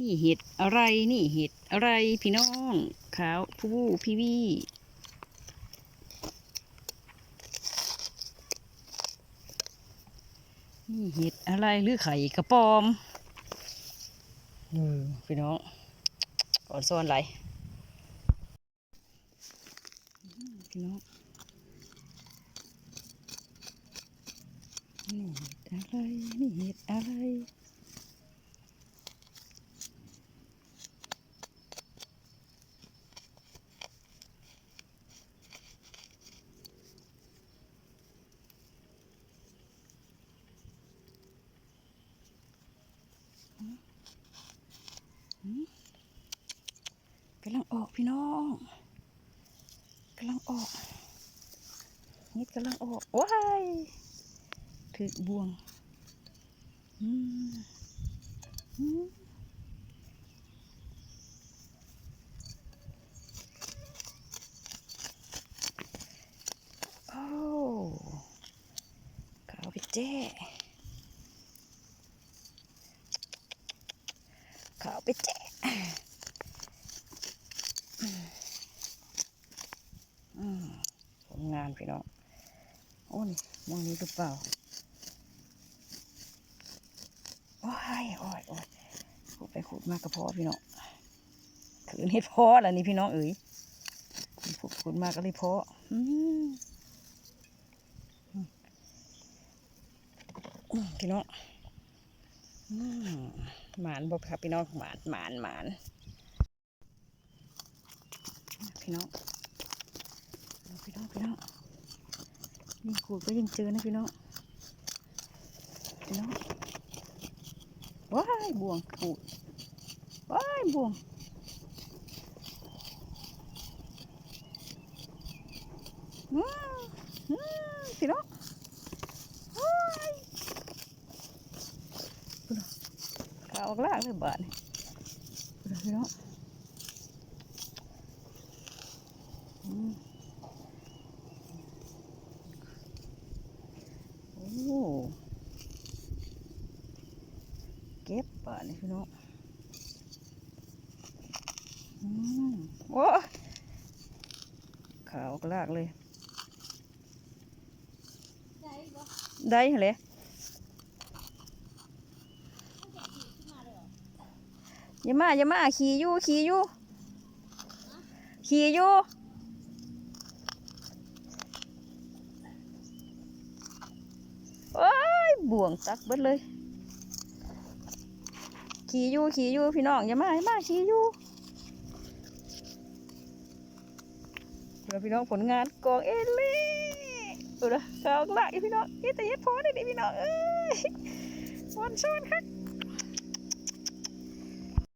นี่เห็ดอะไรนี่เห็ดอะไรพี่น้องขาวผู้พี่วี่นี่เห็ดอะไรหรือไข่กระปอมเออพี่น้องก่อนซ่อนอะไรอืมพี่น้องนี่เห็ดอะไรนี่เห็ดอะไร กำลังออกพี่น้องกำลังออกนิดกำลังออกว้ายถึกบ่วงอืมอืมโอ้ขาวไปแจ้ขาวไปแจ้ อืมผลงาน พี่น้อง โอ้นี่มองนี้หรือเปล่า โอ้ยโอ้ยโอ้ยขุดไปขุดมากระเพาะพี่น้องขืนเฮ็ดเพาะแล้วนี่พี่น้องเอ๋ยขุดขุดมากก็เลยเพาะอืมอืมอืมพี่น้องหมานบอกครับพี่น้องหมานหมานหมานพี่น้องพี่น้องพี่น้อง นี่ขูดก็ยังเจอนะพี่น้องพี่น้องว้ายบ่วงขูดว้ายบ่วงอืมพี่น้องว้ายพี่น้องขาออกล่างเลยบาดนี่พี่น้องอืม โอ้ เก็บป่ะนี่พี่น้องอืมโอ้ขาวกลากเลย ได้เลยอย่ามาอย่ามาขี่อยู่ขี่อยู่ขี่อยู่โอ้ยบ่วงตักเบิดเลย ขี่ยู่ขี่ยู่พี่น้องอย่ามาอย่ามาขี่ยู่เดี๋ยวพี่น้องผลงานกองเอลี่ดูนะกองหลักอีพี่น้องนี่แต่ยัดพอได้ดิพี่น้องเอ้ยวันซ้อนครับ